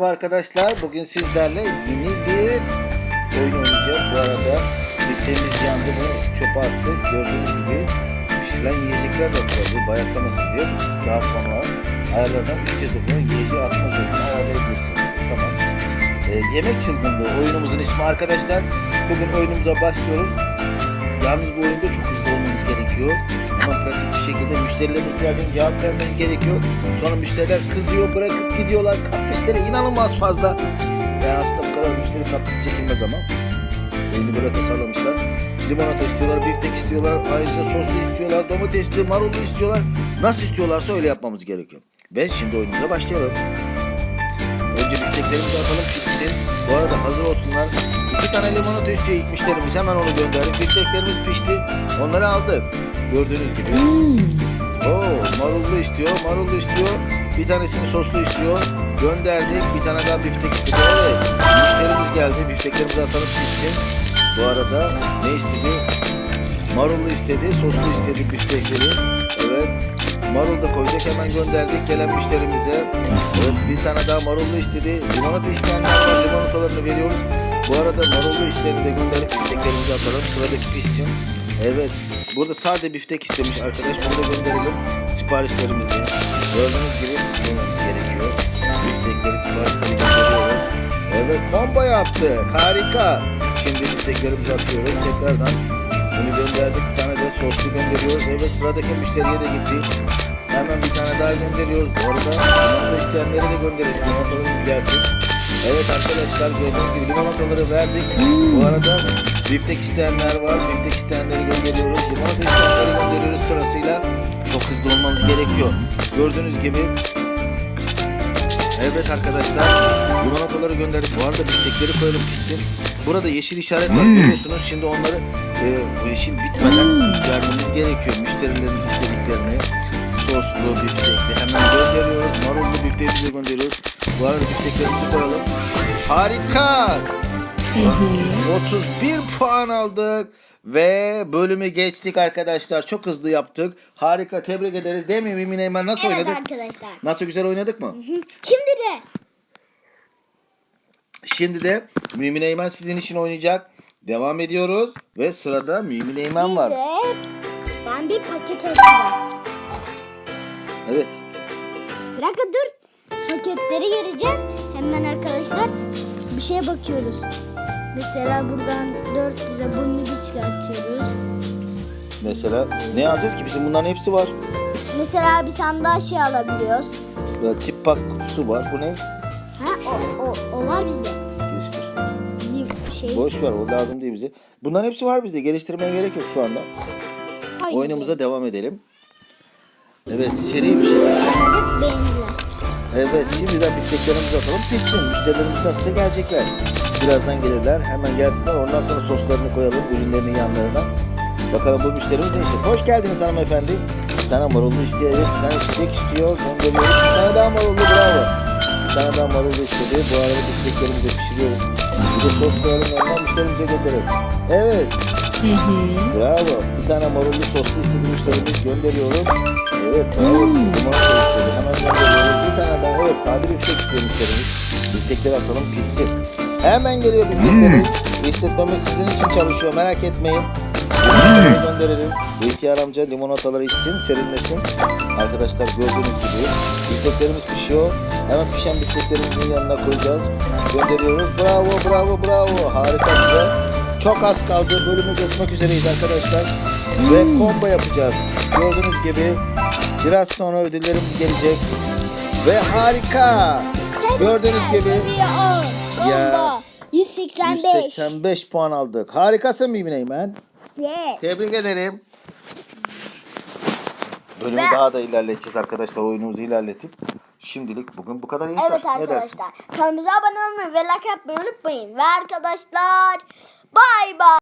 Merhaba arkadaşlar. Bugün sizlerle yeni bir oyun oynayacağız. Bu arada biftemiz yandı mı çöpe attık. Gördüğünüz gibi pişirilen yiyecekler de tabii bayatlamasın diye daha sonra ayarlardan bir kez dokunuyor. Yiyeceği atma zorunda ayarlayabilirsiniz. Tamam. Ee, yemek çılgınlığı oyunumuzun ismi arkadaşlar. Bugün oyunumuza başlıyoruz. Yalnız bu oyunda çok hızlı olmamız gerekiyor. Ama pratik bir şekilde müşterilerin ihtiyacına cevap vermeniz gerekiyor. Sonra müşteriler kızıyor, bırakıp gidiyorlar. Kaprisleri inanılmaz fazla. Yani aslında bu kadar müşteri kaprisi çekilmez ama. Belli böyle tasarlamışlar. Limonata istiyorlar, biftek istiyorlar, ayrıca soslu istiyorlar, domatesli, marullu istiyorlar. Nasıl istiyorlarsa öyle yapmamız gerekiyor. Ve şimdi oyunumuza başlayalım. Önce bifteklerimizi atalım pişsin. Bu arada hazır olsunlar. İki tane limonata istiyor müşterimiz. Hemen onu gönderdik. Bifteklerimiz pişti. Onları aldık. Gördüğünüz gibi. Oo, marullu istiyor, marullu istiyor. Bir tanesini soslu istiyor. Gönderdik. Bir tane daha biftek istiyor. Evet. Müşterimiz geldi. Bifteklerimizi atalım pişsin. Bu arada ne istedi? Marullu istedi, soslu istedi biftekleri. Evet. Marul da koyduk hemen gönderdik gelen müşterimize. Evet bir tane daha marullu istedi. Limonata isteyenler var limonatalarını veriyoruz. Bu arada marullu istedi de gönderip bifteklerimizi atalım. Sıradaki pişsin. Evet. Burada sade biftek istemiş arkadaş. Bunu da gönderelim. Siparişlerimizi. Gördüğünüz gibi istememiz gerekiyor. Biftekleri siparişleri gönderiyoruz. Evet combo yaptı. Harika. Şimdi bifteklerimizi atıyoruz. Tekrardan bunu gönderdik. Bir tane de soslu gönderiyoruz. Evet sıradaki müşteriye de gitti. Hemen bir tane daha gönderiyoruz. Bu arada isteyenlere de gönderelim. Limonatalarımız gelsin. Evet arkadaşlar gördüğünüz gibi limonataları verdik. Bu arada biftek isteyenler var. Biftek isteyenleri gönderiyoruz. Limonata isteyenleri gönderiyoruz sırasıyla. Çok hızlı olmamız gerekiyor. Gördüğünüz gibi Evet arkadaşlar limonataları gönderdik. Bu arada biftekleri koyalım pişsin. Burada yeşil işaret var görüyorsunuz. Şimdi onları e, bu yeşil bitmeden vermemiz gerekiyor. Müşterilerin istediklerini soslu biftekli hemen gönderiyoruz. Marullu bifteğimizi gönderiyoruz. Bu arada bifteklerimizi koyalım. Harika! 31 puan aldık. Ve bölümü geçtik arkadaşlar. Çok hızlı yaptık. Harika tebrik ederiz. Değil mi Mimin Eymen? Nasıl Evet oynadık? arkadaşlar. Nasıl güzel oynadık mı? Şimdi de Şimdi de Mümin Eymen sizin için oynayacak. Devam ediyoruz. Ve sırada Mümin Eymen var. bir de ben bir paket açacağım. Evet. Bir dakika dur. Paketleri yarayacağız. Hemen arkadaşlar bir şeye bakıyoruz. Mesela buradan 400'e bunu bir çıkartıyoruz. Mesela ne alacağız ki? Bizim bunların hepsi var. Mesela bir tane daha şey alabiliyoruz. Böyle tip pak kutusu var. Bu ne? Ha o, o, o var bizde. Geliştir. Şey. Boş ver o lazım değil bize. Bunların hepsi var bizde. Geliştirmeye gerek yok şu anda. Hayır. Oyunumuza devam edelim. Evet seri bir şey. Beğendiler. Evet şimdiden bifteklerimizi atalım pişsin. Müşterilerimiz nasılsa gelecekler. Birazdan gelirler. Hemen gelsinler. Ondan sonra soslarını koyalım ürünlerinin yanlarına. Bakalım bu müşterimiz ne istiyor. Hoş geldiniz hanımefendi. Bir tane marullu istiyor. Evet bir tane çiçek istiyor. Gönderiyoruz. Bir tane daha marullu bravo. Bir tane daha marullu istedi. Bu arada bifteklerimizi de pişiriyoruz. Bir de sos koyalım yanına müşterimize gönderelim. Evet. Bravo. Bir tane marullu soslu istedi müşterimiz gönderiyorum. Evet. Limonata istedi. Hemen gönderiyoruz. Bir tane daha. Evet sade biftek istiyor müşterimiz. Biftekleri atalım pişsin. Hemen geliyor bifteklerimiz. İşletmemiz sizin için çalışıyor merak etmeyin. Limonataları gönderelim. İhtiyar amca limonataları içsin, serinlesin. Arkadaşlar gördüğünüz gibi bifteklerimiz pişiyor. Hemen pişen bifteklerimizin yanına koyacağız. Gönderiyoruz. Bravo, bravo, bravo. Harika güzel. Çok az kaldı. Bölümü geçmek üzereyiz arkadaşlar. Ve combo yapacağız. Gördüğünüz gibi biraz sonra ödüllerimiz gelecek. Ve harika. Gördüğünüz gibi Ya. Ya. 185. 185 puan aldık. Harikasın Mimin Eymen. Evet. Tebrik ederim. Bölümü Ve- daha da ilerleteceğiz arkadaşlar. Oyunumuzu ilerletip. Şimdilik bugün bu kadar yeter. Evet arkadaşlar. Kanalımıza abone olmayı ve like atmayı unutmayın. Ve arkadaşlar bay bay.